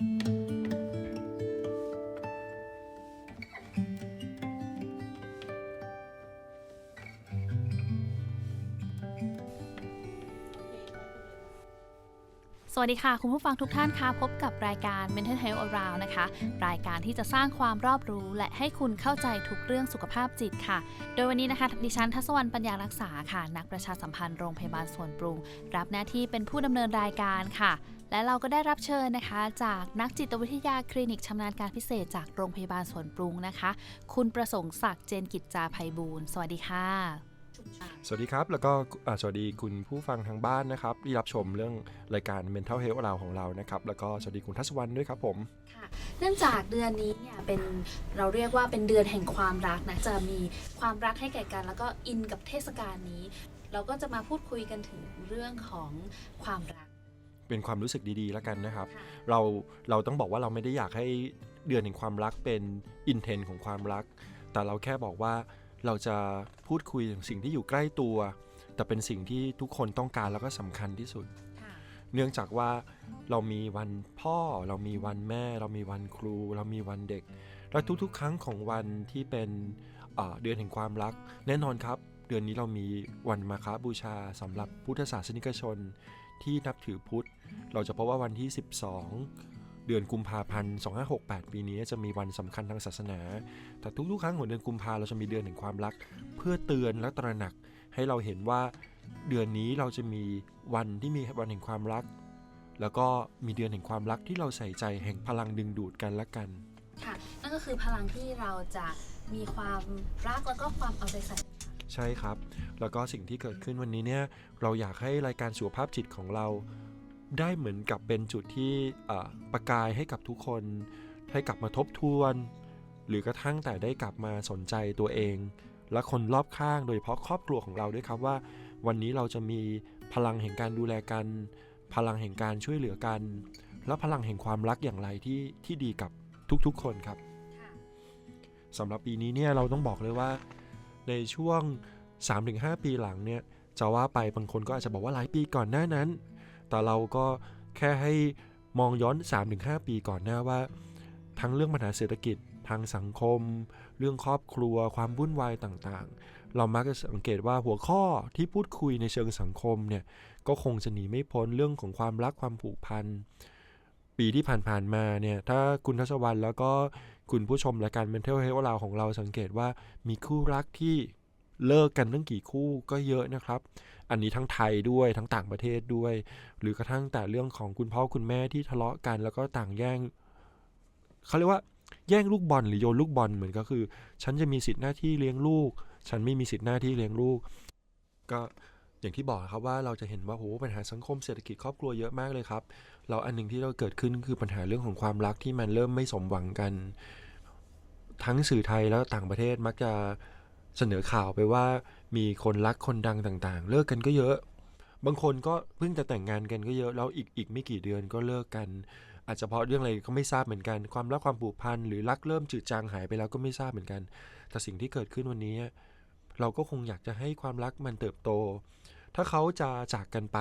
สวัสดีค่ะ คุณผู้ฟังทุกท่านคะพบกับรายการ Mental Health Around นะคะ รายการที่จะสร้างความรอบรู้ และให้คุณเข้าใจทุกเรื่องสุขภาพจิตค่ะ โดยวันนี้นะคะดิฉันทัศวรรณปัญญารักษาค่ะ นักประชาสัมพันธ์โรงพยาบาลสวนปรุง รับหน้าที่เป็นผู้ดำเนินรายการค่ะ และเราก็ได้รับเชิญนะคะ จากนักจิตวิทยาคลินิกชำนาญการพิเศษจากโรงพยาบาลสวนปรุงนะคะ คุณประสงค์ศักดิ์เจนกิจจาภัยบูลย์สวัสดีค่ะ สวัสดีครับ แล้วก็อ่าสวัสดีคุณผู้ฟังทางบ้านนะครับที่รับชมเรื่องรายการ Mental Health เราของเรานะครับ แล้วก็สวัสดีคุณทัศวรรณด้วยครับผมค่ะเนื่องจากเดือนนี้เนี่ยเป็นเราเรียกว่าเป็นเดือนแห่งความรักนะจะมีความรักให้แก่กัน แล้วก็อินกับเทศกาลนี้ เราก็จะมาพูดคุยกันถึงเรื่องของความรัก เป็นความรู้สึกดีๆแล้วกันนะครับค่ะเราเราต้องบอกว่าเราไม่ได้อยากให้เดือนแห่งความรักเป็นอินเทนของความรัก แต่เราแค่บอกว่าเราจะพูดคุยถึงสิ่งที่อยู่ใกล้ตัว แต่เป็นสิ่งที่ทุกคนต้องการแล้วก็สำคัญที่สุดค่ะเนื่องจากว่าเรามีวันพ่อ เรามีวันแม่ เรามีวันครู เรามีวันเด็ก และทุกๆ ครั้งของวันที่เป็นเอ่อเดือนแห่งความรัก แน่นอนครับ เดือนนี้เรามีวันมาฆบูชาสำหรับพุทธศาสนิกชน ที่นับถือพุทธ เราจะพบว่าวันที่ 12 เดือนกุมภาพันธ์ 2568 ปีนี้จะมีวันสำคัญทางศาสนา แต่ทุกๆ ครั้งของเดือนกุมภาเราจะมีเดือนแห่งความรัก เพื่อเตือนและตระหนัก ให้เราเห็นว่าเดือนนี้เราจะมีวันที่มีวันแห่งความรัก แล้วก็มีเดือนแห่งความรักที่เราใส่ใจแห่งพลังดึงดูดกันและกัน ค่ะ นั่นก็คือพลังที่เราจะมีความรักแล้วก็ความเอาใจใส่ ใช่ครับ แล้วก็สิ่งที่เกิดขึ้นวันนี้เนี่ยเราอยากให้รายการสุขภาพจิตของเรา ได้เหมือนกับเป็นจุดที่เอ่อประกายให้กับทุกคน ให้กลับมาทบทวน หรือกระทั่งแต่ได้กลับมาสนใจตัวเอง และคนรอบข้างโดยเฉพาะครอบครัวของเราด้วยครับว่า วันนี้เราจะมีพลังแห่งการดูแลกัน พลังแห่งการช่วยเหลือกัน และพลังแห่งความรักอย่างไรที่ที่ดีกับทุกๆคนครับค่ะสำหรับปีนี้เนี่ยเราต้องบอกเลยว่า ในช่วง 3-5 ปีหลังเนี่ยจะว่าไปบางคนก็อาจจะบอกว่าหลายปีก่อนหน้านั้น แต่เราก็แค่ให้มองย้อน 3-5 ปีก่อนหน้าว่า ทั้งเรื่องปัญหาเศรษฐกิจทางสังคม เรื่องครอบครัว ความวุ่นวายต่างๆ เรามักจะสังเกตว่าหัวข้อที่พูดคุยในเชิงสังคมเนี่ยก็คงจะหนีไม่พ้นเรื่องของความรักความผูกพันปีที่ผ่านๆมาเนี่ยถ้าคุณทัศวรรณแล้วก็ คุณผู้ชมรายการ Mental Health เราของเราสังเกตว่ามีคู่รักที่เลิกกันตั้งกี่คู่ก็เยอะนะครับ อันนี้ทั้งไทยด้วยทั้งต่างประเทศด้วย หรือกระทั่งแต่เรื่องของคุณพ่อคุณแม่ที่ทะเลาะกัน แล้วก็ต่างแย่งเขาเรียกว่าแย่งลูกบอลหรือโยนลูกบอลเหมือนก็คือ ฉันจะมีสิทธิหน้าที่เลี้ยงลูก ฉันไม่มีสิทธิหน้าที่เลี้ยงลูก ก็อย่างที่บอกครับว่าเราจะเห็นว่าโหปัญหาสังคมเศรษฐกิจครอบครัวเยอะมากเลยครับ เราอันหนึ่งที่เราเกิดขึ้นคือปัญหาเรื่องของความรักที่มันเริ่มไม่สมหวังกัน ทั้งสื่อไทยแล้วต่างประเทศมักจะเสนอข่าวไปว่ามีคนรักคนดังต่างๆ เลิกกันก็เยอะ บางคนก็เพิ่งจะแต่งงานกันก็เยอะแล้วอีกอีกไม่กี่เดือนก็เลิกกัน อาจจะเพราะเรื่องอะไรก็ไม่ทราบเหมือนกัน ความรักความผูกพันหรือรักเริ่มจืดจางหายไปแล้วก็ไม่ทราบเหมือนกัน แต่สิ่งที่เกิดขึ้นวันนี้ เราก็คงอยากจะให้ความรักมันเติบโต ถ้าเขาจะจากกันไป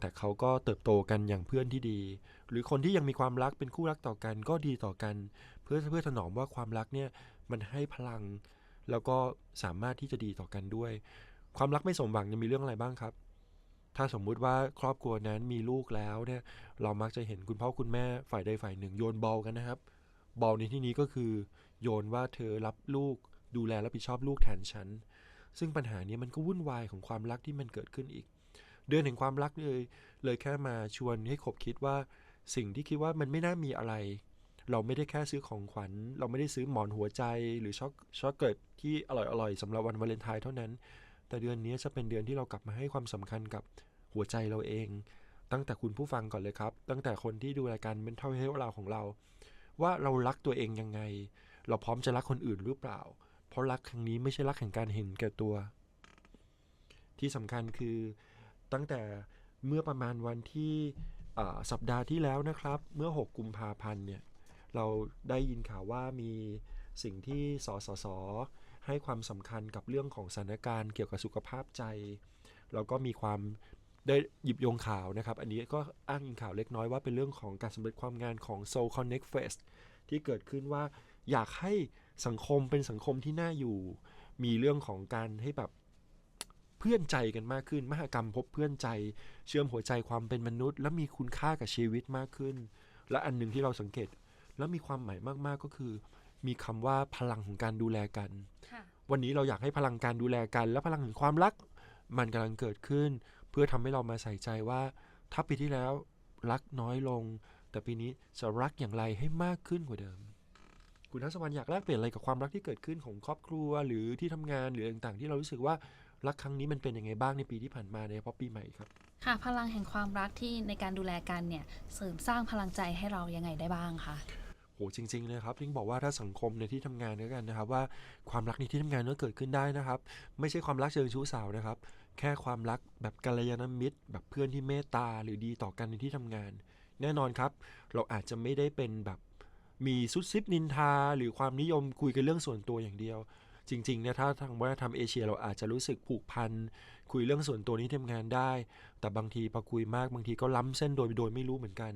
แต่เขาก็เติบโตกันอย่างเพื่อนที่ดี หรือคนที่ยังมีความรักเป็นคู่รักต่อกันก็ดีต่อกัน เพื่อเพื่อถนอมว่าความรักเนี่ยมันให้พลัง แล้วก็สามารถที่จะดีต่อกันด้วย ความรักไม่สมหวังจะมีเรื่องอะไรบ้างครับ ถ้าสมมุติว่าครอบครัวนั้นมีลูกแล้วเนี่ยเรามักจะเห็นคุณพ่อคุณแม่ฝ่ายใดฝ่ายหนึ่งโยนบอลกันนะครับ บอลในที่นี้ก็คือ โยนว่าเธอรับลูกดูแลรับผิดชอบลูกแทนฉันซึ่งปัญหานี้มันก็วุ่นวายของความรักที่มันเกิดขึ้นอีก เดือนแห่งความรักเลยเลยแค่มาชวนให้ขบคิดว่าสิ่งที่คิดว่ามันไม่น่ามีอะไร เราไม่ได้แค่ซื้อของขวัญ เราไม่ได้ซื้อหมอนหัวใจหรือช็อกช็อกเกิดที่อร่อยๆสำหรับวันวาเลนไทน์เท่านั้น แต่เดือนนี้จะเป็นเดือนที่เรากลับมาให้ความสำคัญกับหัวใจเราเอง ตั้งแต่คุณผู้ฟังก่อนเลยครับ ตั้งแต่คนที่ดูรายการ Mental Health เราของเรา ว่าเรารักตัวเองยังไง เราพร้อมจะรักคนอื่นหรือเปล่า เพราะรักครั้งนี้ไม่ใช่รักแห่งการเห็นแก่ตัว ที่สำคัญคือ ตั้งแต่เมื่อประมาณวันที่สัปดาห์ที่แล้วนะครับ เมื่อ 6 กุมภาพันธ์เนี่ยเราได้ยินข่าวว่ามีสิ่งที่สสส ให้ความสำคัญกับเรื่องของสถานการณ์เกี่ยวกับสุขภาพใจ แล้วก็มีความได้หยิบโยงข่าวนะครับ อันนี้ก็อ้างอิงข่าวเล็กน้อยว่าเป็นเรื่องของการสำเร็จความงานของ Soul Connect Fest ที่เกิดขึ้นว่าอยากให้สังคมเป็นสังคมที่น่าอยู่ มีเรื่องของการให้แบบ พื่อนใจกันมากขึ้น มหกรรมพบเพื่อนใจ เชื่อมหัวใจความเป็นมนุษย์ และมีคุณค่ากับชีวิตมากขึ้น และอันหนึ่งที่เราสังเกต แล้วมีความหมายมากๆก็คือ มีคำว่าพลังของการดูแลกันค่ะวันนี้เราอยากให้พลังการดูแลกัน และพลังแห่งความรัก มันกำลังเกิดขึ้น เพื่อทำให้เรามาใส่ใจว่า ถ้าปีที่แล้วรักน้อยลง แต่ปีนี้จะรักอย่างไรให้มากขึ้นกว่าเดิมคุณทัศวรรณอยากแลกเปลี่ยนอะไรกับความรักที่เกิดขึ้นของครอบครัวหรือที่ทำงานหรือต่างๆ ที่เรารู้สึกว่า รักครั้งนี้มันเป็นยังไงบ้างในปีที่ผ่านมาในเฉพาะปีใหม่ครับ ค่ะ พลังแห่งความรักที่ในการดูแลกันเนี่ยเสริมสร้างพลังใจให้เรายังไงได้บ้างคะโหจริงๆเลยครับทิ้งบอกว่าถ้าสังคมในที่ทำงานด้วยกันนะครับว่าความรักในที่ทำงานก็เกิดขึ้นได้นะครับ ไม่ใช่ความรักเชิงชู้สาวนะครับ แค่ความรักแบบกัลยาณมิตร แบบเพื่อนที่เมตตาหรือดีต่อกันในที่ทำงาน แน่นอนครับ เราอาจจะไม่ได้เป็นแบบมีซุดซิบนินทา หรือความนิยมคุยกันเรื่องส่วนตัวอย่างเดียว จริงๆเนี่ยถ้าทางวัฒนธรรมเอเชียเราอาจจะรู้สึกผูกพันคุยเรื่องส่วนตัวนี้ทำงานได้ แต่บางทีพอคุยมากบางทีก็ล้ำเส้นโดยโดยไม่รู้เหมือนกัน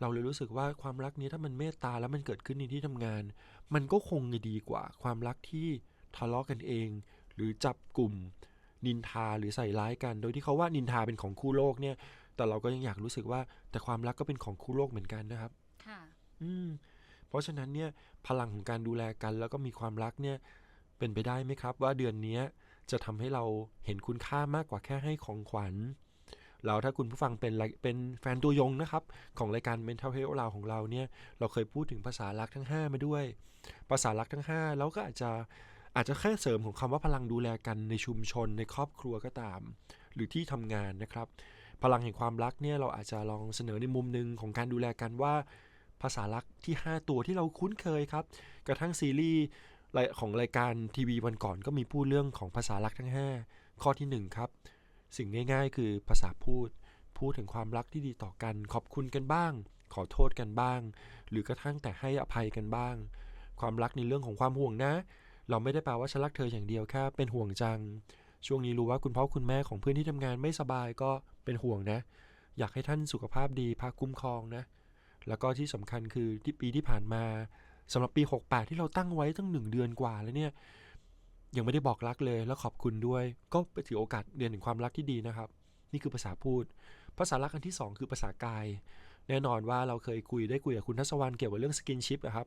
เราเลยรู้สึกว่าความรักนี้ถ้ามันเมตตาแล้วมันเกิดขึ้นในที่ทำงาน มันก็คงจะดีกว่าความรักที่ทะเลาะกันเอง หรือจับกลุ่มนินทาหรือใส่ร้ายกัน โดยที่เขาว่านินทาเป็นของคู่โลกเนี่ย แต่เราก็ยังอยากรู้สึกว่าแต่ความรักก็เป็นของคู่โลกเหมือนกันนะครับ ค่ะ อืม เพราะฉะนั้นเนี่ยพลังของการดูแลกันแล้วก็มีความรักเนี่ย เป็นไปได้ไหมครับ ว่าเดือนนี้จะทำให้เราเห็นคุณค่ามากกว่าแค่ให้ของขวัญแล้วถ้าคุณผู้ฟังเป็นเป็นแฟนตัวยงนะครับ ของรายการ Mental Health เราของเราเนี่ย เราเคยพูดถึงภาษารักทั้ง 5 มาด้วย ภาษารักทั้ง 5 แล้วก็อาจจะอาจจะแค่เสริมของคำว่าพลังดูแลกันในชุมชนในครอบครัวก็ตาม หรือที่ทำงานนะครับ พลังแห่งความรักเนี่ยเราอาจจะลองเสนอในมุมหนึ่งของการดูแลกันว่าภาษารักที่ 5 ตัวที่เราคุ้นเคยครับ กระทั่งซีรีส์ ของรายการทีวีวันก่อนก็มีพูดเรื่องของภาษารักทั้ง 5 ข้อทีหนึ่1 ครับ สิ่งง่ายๆ คือภาษาพูด พูดถึงความรักที่ดีต่อกัน ขอบคุณกันบ้าง ขอโทษกันบ้าง หรือกระทั่งแต่ให้อภัยกันบ้าง ความรักในเรื่องของความห่วงนะ เราไม่ได้แปลว่าฉันรักเธออย่างเดียวแค่เป็นห่วงจัง ช่วงนี้รู้ว่าคุณพ่อคุณแม่ของเพื่อนที่ทำงานไม่สบายก็เป็นห่วงนะ อยากให้ท่านสุขภาพดีพักคุ้มครองนะ แล้วก็ที่สำคัญคือที่ปีที่ผ่านมา สำหรับปี 68 ที่เราตั้งไว้ตั้งหนึ่งเดือนกว่าแล้วเนี่ยยังไม่ได้บอกรักเลยแล้วขอบคุณด้วย ก็ถือโอกาสเรียนถึงความรักที่ดีนะครับ นี่คือภาษาพูด ภาษารักอันที่ 2 คือภาษากาย แน่นอนว่าเราเคยคุยได้คุยกับคุณทัศวรรณเกี่ยวกับเรื่องสกินชิพครับ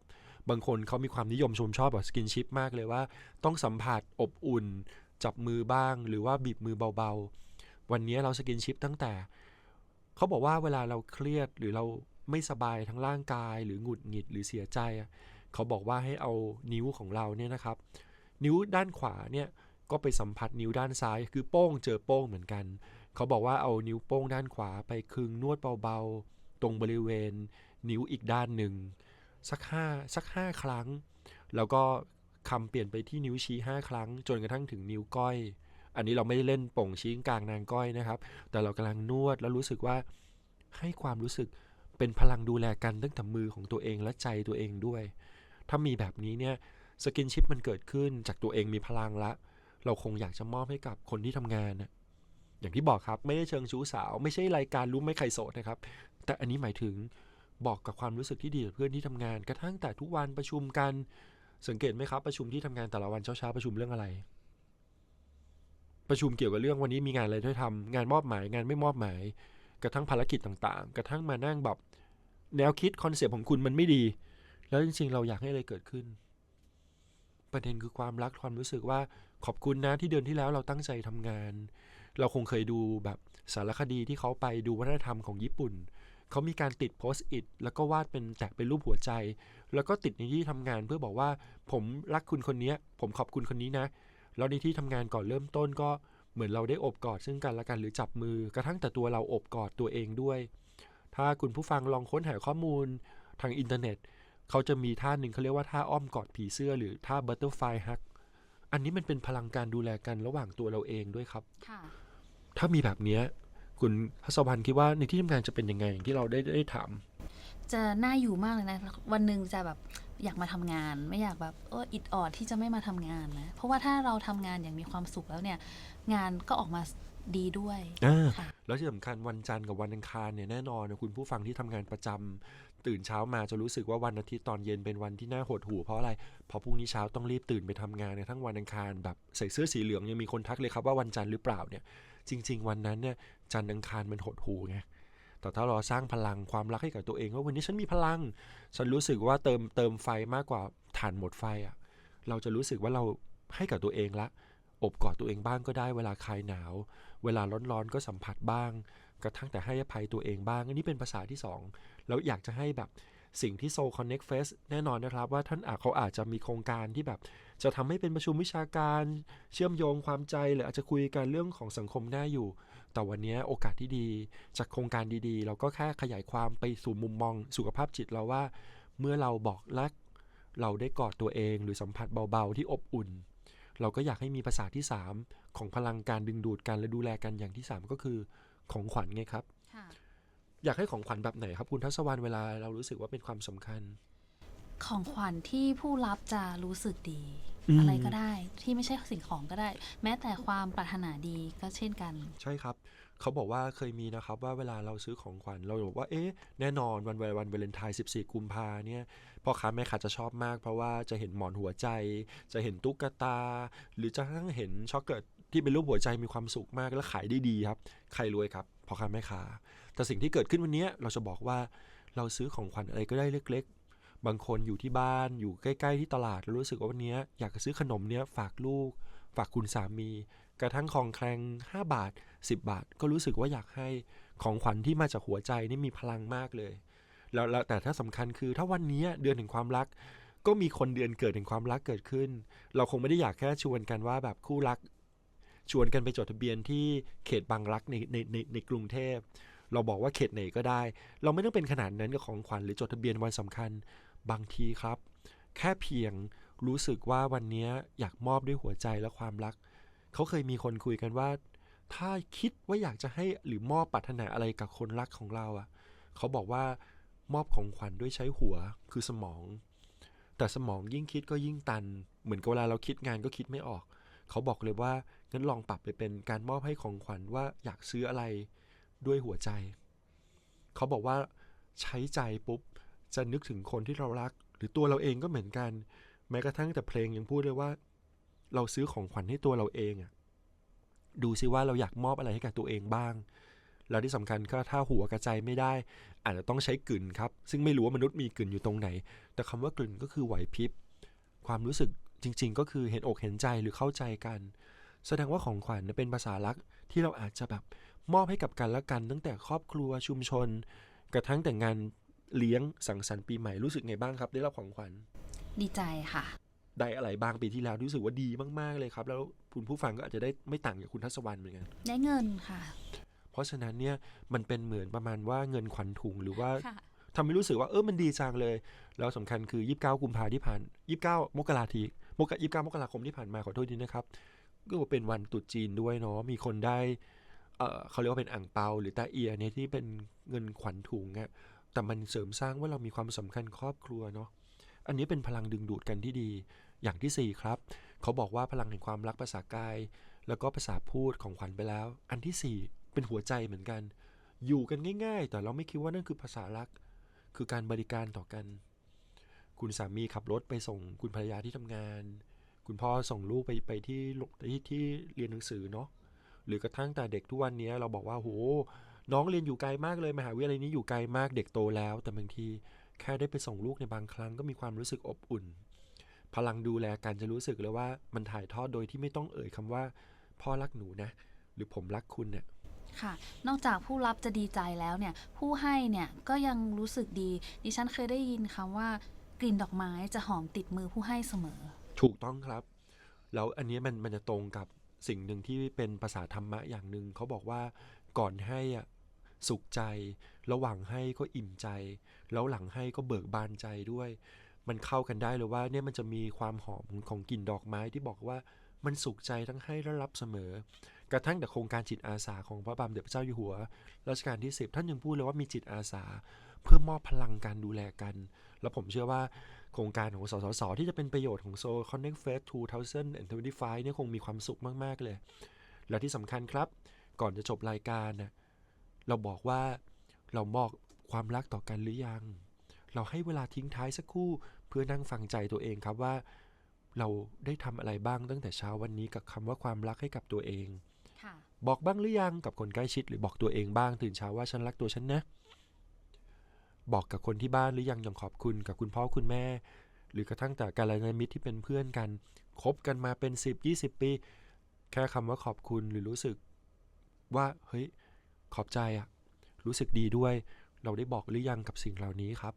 บางคนเขามีความนิยมชมชอบแบบสกินชิพมากเลยว่า ต้องสัมผัสอบอุ่น จับมือบ้าง หรือว่าบีบมือเบาๆ วันนี้เราสกินชิพตั้งแต่เขาบอกว่าเวลาเราเครียดหรือเราไม่สบายทั้งร่างกาย หรือหงุดหงิดหรือเสียใจ เขาบอกว่าให้เอานิ้วของเราเนี่ยนะครับ นิ้วด้านขวาเนี่ยก็ไปสัมผัสนิ้วด้านซ้าย คือโป้งเจอโป้งเหมือนกัน เขาบอกว่าเอานิ้วโป้งด้านขวาไปคึงนวดเบาๆ ตรงบริเวณ นิ้วอีกด้านหนึ่งสักห้าสักห้าครั้ง แล้วก็คำเปลี่ยนไปที่นิ้วชี้ 5 ครั้ง จนกระทั่งถึงนิ้วก้อย อันนี้เราไม่ได้เล่นโป่งชี้กลางนางก้อยนะครับ แต่เรากำลังนวดแล้วรู้สึกว่าให้ความรู้สึกเป็นพลังดูแลกันตั้งแต่มือของตัวเองและใจตัวเองด้วย ถ้ามีแบบนี้เนี่ยสกินชิปมันเกิดขึ้นจากตัวเองมีพลังละ เราคงอยากจะมอบให้กับคนที่ทำงานนะอย่างที่บอกครับไม่ได้เชิงชู้สาว ไม่ใช่รายการรู้ไม่ใครโสดนะครับ แต่อันนี้หมายถึงบอกกับความรู้สึกที่ดีกับเพื่อนที่ทำงาน กระทั่งแต่ทุกวันประชุมกัน สังเกตไหมครับประชุมที่ทำงานแต่ละวันเช้าๆประชุมเรื่องอะไร ประชุมเกี่ยวกับเรื่องวันนี้มีงานอะไรให้ทำงานมอบหมายงานไม่มอบหมาย กระทั่งภารกิจต่างๆ กระทั่งมานั่งแบบแนวคิดคอนเซปต์ของคุณมันไม่ดี แล้วจริง ๆ เราอยากให้อะไรเกิดขึ้น ประเด็นคือความรักความรู้สึกว่าขอบคุณนะที่เดือนที่แล้วเราตั้งใจทำงาน เราคงเคยดูแบบสารคดีที่เขาไปดูวัฒนธรรมของญี่ปุ่นเขามีการติดโพสต์อิทแล้วก็วาดเป็นแตะเป็นรูปหัวใจ แล้วก็ติดในที่ทำงานเพื่อบอกว่า ผมรักคุณคนนี้ผมขอบคุณคนนี้นะแล้วในที่ทำงานก่อนเริ่มต้นก็เหมือนเราได้อบกอดซึ่งกันและกันหรือจับมือกระทั่งแต่ตัวเราอบกอดตัวเองด้วย ถ้าคุณผู้ฟังลองค้นหาข้อมูลทางอินเทอร์เน็ต เขาจะมีท่าหนึ่งเขาเรียกว่าท่าอ้อมกอดผีเสื้อหรือท่า butterfly hug อันนี้มันเป็นพลังการดูแลกันระหว่างตัวเราเองด้วยครับค่ะถ้ามีแบบเนี้ยคุณพัศวรรณคิดว่าในที่ทำงานจะเป็นยังไงอย่างที่เราได้ได้ถาม จะน่าอยู่มากเลยนะ วันหนึ่งจะแบบอยากมาทำงาน ไม่อยากแบบเอออิดออดที่จะไม่มาทำงานนะ เพราะว่าถ้าเราทำงานอย่างมีความสุขแล้วเนี่ย งานก็ออกมา ดีด้วยอ่าค่ะ แล้วที่สำคัญวันจันทร์กับวันอังคารเนี่ยแน่นอนนะคุณผู้ฟังที่ทำงานประจำตื่นเช้ามาจะรู้สึกว่าวันอาทิตย์ตอนเย็นเป็นวันที่น่าหดหู่เพราะอะไรเพราะพรุ่งนี้เช้าต้องรีบตื่นไปทำงานในยทั้งวันอังคารแบบใส่เสื้อสีเหลืองยังมีคนทักเลยครับว่าวันจันทร์หรือเปล่าเนี่ยจริง ๆ วันนั้นเนี่ยจันทร์อังคารมันหดหู่ไงแต่ถ้าเราสร้างพลังความรักให้กับตัวเองว่าวันนี้ฉันมีพลัง ฉันรู้สึกว่าเติมเติมไฟมากกว่าถ่านหมดไฟอะ่ะเราจะรู้สึกว่าเราให้กับตัวเองละ อบกอดตัวเองบ้างก็ได้เวลาคลายหนาว เวลาร้อนๆก็สัมผัสบ้าง กระทั่งแต่ให้อภัยตัวเองบ้าง อันนี้เป็นภาษาที่ 2 แล้วอยากจะให้แบบสิ่งที่ Soul Connect Fest แน่นอนนะครับ ว่าท่านอาจเขาอาจจะมีโครงการที่แบบ จะทำให้เป็นประชุมวิชาการเชื่อมโยงความใจ หรืออาจจะคุยกันเรื่องของสังคมหน่าอยู่ แต่วันนี้โอกาสที่ดี จากโครงการดีๆ เราก็แค่ขยายความไปสู่มุมมองสุขภาพจิตเราว่า เมื่อเราบอกรัก เราได้กอดตัวเองหรือสัมผัสเบาๆที่อบอุ่น เราก็อยากให้มีภาษาที่ 3 ของพลังการดึงดูดกันและดูแลกันอย่างที่ 3 ก็คือของขวัญไงครับค่ะอยากให้ของขวัญแบบไหนครับ คุณทัศวรรณเวลาเรารู้สึกว่าเป็นความสำคัญ ของขวัญที่ผู้รับจะรู้สึกดี อืมอะไรก็ได้ที่ไม่ใช่สิ่งของก็ได้ แม้แต่ความปรารถนาดีก็เช่นกัน ใช่ครับเขาบอกว่าเคยมีนะครับว่าเวลาเราซื้อของขวัญเราบอกว่าเอ๊ะแน่นอนวันวันวันวาเลนไทน์14 กุมภาเนี่ยพ่อค้าแม่ค้าจะชอบมาก เพราะว่าจะเห็นหมอนหัวใจ จะเห็นตุ๊กตา หรือจะกระทั่งเห็นช็อกโกแลตที่เป็นรูปหัวใจมีความสุขมากและขายได้ดีครับ ใครรวยครับพ่อค้าแม่ค้าแต่สิ่งที่เกิดขึ้นวันนี้เราจะบอกว่าเราซื้อของขวัญอะไรก็ได้เล็กๆ บางคนอยู่ที่บ้านอยู่ใกล้ ๆ ที่ตลาดแล้วรู้สึกว่าวันนี้อยากจะซื้อขนมเนี้ยฝากลูก ฝากคุณสามี กระทั่งของแคลง5 บาท 10 บาท ก็รู้สึกว่าอยากให้ของขวัญที่มาจากหัวใจนี่มีพลังมากเลย แล้วแต่ถ้าสำคัญคือถ้าวันนี้เดือนแห่งความรัก ก็มีคนเดือนเกิดแห่งความรักเกิดขึ้น เราคงไม่ได้อยากแค่ชวนกันว่าแบบคู่รัก ชวนกันไปจดทะเบียนที่เขตบางรักในในในในกรุงเทพเราบอกว่าเขตไหนก็ได้ เราไม่ต้องเป็นขนาดนั้นกับของขวัญหรือจดทะเบียนวันสำคัญ บางทีครับ แค่เพียงรู้สึกว่าวันนี้อยากมอบด้วยหัวใจและความรัก เขาเคยมีคนคุยกันว่า ถ้าคิดว่าอยากจะให้หรือมอบปรารถนาอะไรกับคนรักของเราอะ เขาบอกว่ามอบของขวัญด้วยใช้หัวคือสมอง แต่สมองยิ่งคิดก็ยิ่งตัน เหมือนกับเวลาเราคิดงานก็คิดไม่ออก เขาบอกเลยว่างั้นลองปรับไปเป็นการมอบให้ของขวัญว่าอยากซื้ออะไรด้วยหัวใจ เขาบอกว่าใช้ใจปุ๊บ จะนึกถึงคนที่เรารัก หรือตัวเราเองก็เหมือนกัน แม้กระทั่งแต่เพลงยังพูดเลยว่า เราซื้อของขวัญให้ตัวเราเองอะดูซิว่าเราอยากมอบอะไรให้กับตัวเองบ้าง แล้วที่สำคัญก็ถ้าหัวกระใจไม่ได้ อาจจะต้องใช้กลิ่นครับ ซึ่งไม่รู้ว่ามนุษย์มีกลิ่นอยู่ตรงไหน แต่คำว่ากลิ่นก็คือไหวพริบ ความรู้สึกจริง ๆ ก็คือเห็นอกเห็นใจหรือเข้าใจกัน แสดงว่าของขวัญเป็นภาษารักที่เราอาจจะแบบมอบให้กับกันและกัน ตั้งแต่ครอบครัวชุมชน กระทั่งแต่งงาน เลี้ยงสังสรรค์ปีใหม่รู้สึกไงบ้างครับ ได้รับของขวัญ ดีใจค่ะ ได้อะไรบ้างปีที่แล้วรู้สึกว่าดีมาก ๆ เลยครับ แล้วคุณผู้ฟังก็อาจจะได้ไม่ต่างจากคุณทัศวรรณเหมือนกันได้เงินค่ะ เพราะฉะนั้นเนี่ยมันเป็นเหมือนประมาณว่าเงินขวัญถุงหรือว่าค่ะทำให้รู้สึกว่าเออมันดีจังเลย แล้วสำคัญคือ 29 กุมภาที่ผ่าน 29 มกราทีมก29มกราคมที่ผ่านมาขอโทษทีนะครับ ก็เป็นวันตรุษจีนด้วยเนาะมีคนได้เออเขาเรียกว่าเป็นอ่างเปาหรือตาเอียเนี่ยที่เป็นเงินขวัญถุงอะ แต่มันเสริมสร้างว่าเรามีความสำคัญครอบครัวเนาะอันนี้เป็นพลังดึงดูดกันที่ดี อย่างที่สี่ครับ เขาบอกว่าพลังแห่งความรักภาษากาย แล้วก็ภาษาพูดของขวัญไปแล้ว อันที่สี่เป็นหัวใจเหมือนกัน อยู่กันง่าย ๆ แต่เราไม่คิดว่านั่นคือภาษารัก คือการบริการต่อกัน คุณสามีขับรถไปส่งคุณภรรยาที่ทำงาน คุณพ่อส่งลูกไปไปที่ที่ที่เรียนหนังสือเนาะหรือกระทั่งแต่เด็กทุกวันนี้เราบอกว่าโห น้องเรียนอยู่ไกลมากเลยมหาวิทยาลัยนี้อยู่ไกลมากเด็กโตแล้ว แต่บางทีแค่ได้ไปส่งลูกในบางครั้งก็มีความรู้สึกอบอุ่น พลังดูแลกันจะรู้สึกเลยว่ามันถ่ายทอดโดยที่ไม่ต้องเอ่ยคำว่า พ่อรักหนูนะ หรือผมรักคุณเนี่ยค่ะ นอกจากผู้รับจะดีใจแล้วเนี่ย ผู้ให้เนี่ยก็ยังรู้สึกดี ดิฉันเคยได้ยินคำว่ากลิ่นดอกไม้จะหอมติดมือผู้ให้เสมอ ถูกต้องครับ แล้วอันนี้มันมันจะตรงกับสิ่งหนึ่งที่เป็นภาษาธรรมะอย่างหนึ่งเขาบอกว่าก่อนให้อะ สุขใจ ระหว่างให้ก็อิ่มใจ แล้วหลังให้ก็เบิกบานใจด้วย มันเข้ากันได้เลยว่าเนี่ยมันจะมีความหอมของกลิ่นดอกไม้ที่บอกว่ามันสุขใจทั้งให้และรับเสมอ กระทั่งแต่โครงการจิตอาสาของพระบาทสมเด็จพระเจ้าอยู่หัวรัชกาลที่ 10 ท่านยังพูดเลยว่ามีจิตอาสา เพื่อมอบพลังการดูแลกัน แล้วผมเชื่อว่าโครงการของสสส ที่จะเป็นประโยชน์ของ Soul Connect Fest 2025เนี่ยคงมีความสุขมาก ๆ เลย และที่สำคัญครับ ก่อนจะจบรายการนะ เราบอกว่าเรามอบความรักต่อกันหรือยัง เราให้เวลาทิ้งท้ายสักครู่เพื่อนั่งฟังใจตัวเองครับว่า เราได้ทำอะไรบ้างตั้งแต่เช้าวันนี้กับคำว่าความรักให้กับตัวเองค่ะบอกบ้างหรือยังกับคนใกล้ชิดหรือบอกตัวเองบ้างตื่นเช้าว่าฉันรักตัวฉันนะ บอกกับคนที่บ้านหรือยังอย่างขอบคุณกับคุณพ่อคุณแม่ หรือกระทั่งแต่การยานมิตรที่เป็นเพื่อนกันคบกันมาเป็น 10 20 ปี แค่คำว่าขอบคุณหรือรู้สึกว่าเฮ้ย ขอบใจอะรู้สึกดีด้วย เราได้บอกหรือยังกับสิ่งเหล่านี้ครับ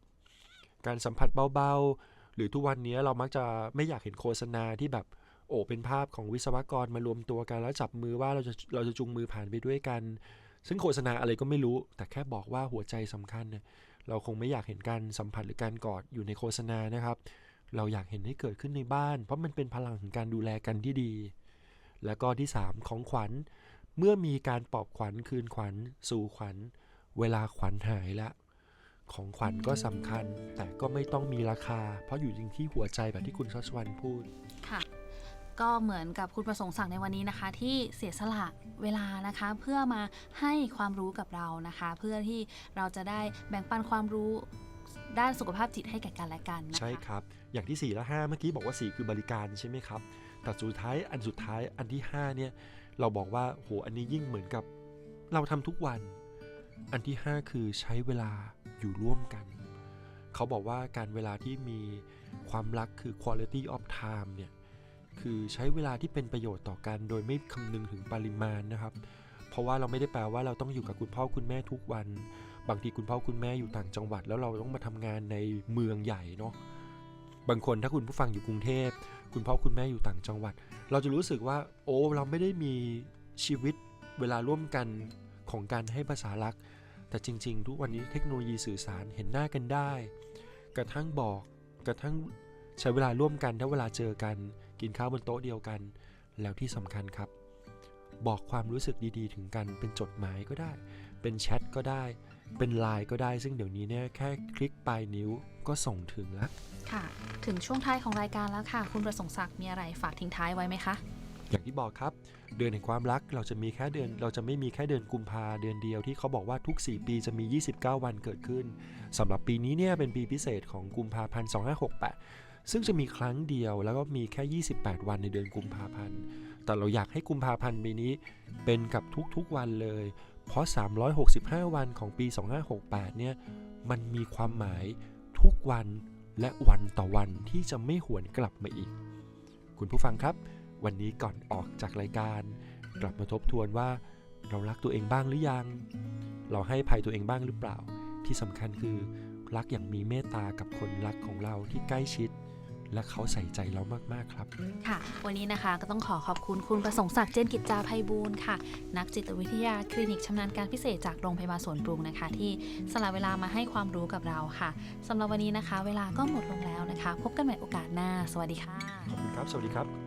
การสัมผัสเบาๆ หรือทุกวันนี้เรามักจะไม่อยากเห็นโฆษณาที่แบบโอ้เป็นภาพของวิศวกรมารวมตัวกันแล้วจับมือว่าเราจะเราจะจูงมือผ่านไปด้วยกัน ซึ่งโฆษณาอะไรก็ไม่รู้ แต่แค่บอกว่าหัวใจสำคัญเนี่ยเราคงไม่อยากเห็นการสัมผัสหรือการกอดอยู่ในโฆษณานะครับ เราอยากเห็นให้เกิดขึ้นในบ้าน เพราะมันเป็นพลังของการดูแลกันที่ดี แล้วก็ที่ 3 ของขวัญ เมื่อมีการปลอบขวัญคืนขวัญ สู่ขวัญ เวลาขวัญหายละของขวัญก็สำคัญ แต่ก็ไม่ต้องมีราคา เพราะอยู่จริงที่หัวใจแบบที่คุณชัชวันพูดค่ะก็เหมือนกับคุณประสงค์ศักดิ์ในวันนี้นะคะ ที่เสียสละเวลานะคะ เพื่อมาให้ความรู้กับเรานะคะ เพื่อที่เราจะได้แบ่งปันความรู้ด้านสุขภาพจิตให้แก่กันและกันนะคะใช่ครับ อย่างที่ 4 และ 5 เมื่อกี้บอกว่า 4 คือบริการใช่ไหมครับ แต่สุดท้ายอันสุดท้ายอันที่ 5 เนี่ย เราบอกว่าโหอันนี้ยิ่งเหมือนกับเราทำทุกวัน อันที่ 5 คือใช้เวลาอยู่ร่วมกัน เขาบอกว่าการเวลาที่มีความรักคือ quality of time เนี่ย คือใช้เวลาที่เป็นประโยชน์ต่อกัน โดยไม่คำนึงถึงปริมาณนะครับ เพราะว่าเราไม่ได้แปลว่าเราต้องอยู่กับคุณพ่อคุณแม่ทุกวัน บางทีคุณพ่อคุณแม่อยู่ต่างจังหวัด แล้วเราต้องมาทำงานในเมืองใหญ่เนาะ บางคนถ้าคุณผู้ฟังอยู่กรุงเทพ คุณพ่อคุณแม่อยู่ต่างจังหวัด เราจะรู้สึกว่า โอ้เราไม่ได้มีชีวิตเวลาร่วมกันของการให้ภาษารัก แต่จริง ๆ ทุกวันนี้เทคโนโลยีสื่อสารเห็นหน้ากันได้ กระทั่งบอกกระทั่งใช้เวลาร่วมกันถ้าเวลาเจอกัน กินข้าวบนโต๊ะเดียวกัน แล้วที่สำคัญครับ บอกความรู้สึกดีๆ ถึงกันเป็นจดหมายก็ได้ เป็นแชทก็ได้ เป็นไลน์ก็ได้ซึ่งเดี๋ยวนี้เนี่ยแค่คลิกปลายนิ้วก็ส่งถึงแล้วค่ะ ถึงช่วงท้ายของรายการแล้วค่ะ คุณประสงค์ศักดิ์มีอะไรฝากทิ้งท้ายไว้ไหมคะ อย่างที่บอกครับ เดือนแห่งความรักเราจะมีแค่เดือนเราจะไม่มีแค่เดือนกุมภาเดือนเดียวที่เขาบอกว่าทุก 4 ปีจะมี 29 วันเกิดขึ้นสำหรับปีนี้เนี่ยเป็นปีพิเศษของกุมภาพันธ์2568 ซึ่งจะมีครั้งเดียวแล้วก็มีแค่ 28 วันในเดือนกุมภาพันธ์แต่เราอยากให้กุมภาพันธ์ปีนี้เป็นกับทุกๆวันเลย เพราะ 365 วันของปี 2568 เนี่ย มันมีความหมายทุกวันและวันต่อวันที่จะไม่หวนกลับมาอีก คุณผู้ฟังครับ วันนี้ก่อนออกจากรายการ กลับมาทบทวนว่าเรารักตัวเองบ้างหรือยัง เราให้ภัยตัวเองบ้างหรือเปล่า ที่สำคัญคือรักอย่างมีเมตตากับคนรักของเราที่ใกล้ชิด และเขาใส่ใจเรามาก ๆ ครับ ค่ะ วันนี้นะคะก็ต้องขอขอบคุณคุณประสงค์ศักดิ์เจนกิจจาภัยบูลย์ค่ะ นักจิตวิทยาคลินิกชำนาญการพิเศษจากโรงพยาบาลสวนปรุงนะคะ ที่สละเวลามาให้ความรู้กับเราค่ะสำหรับวันนี้นะคะ เวลาก็หมดลงแล้วนะคะ พบกันใหม่โอกาสหน้า สวัสดีค่ะ ขอบคุณครับ สวัสดีครับ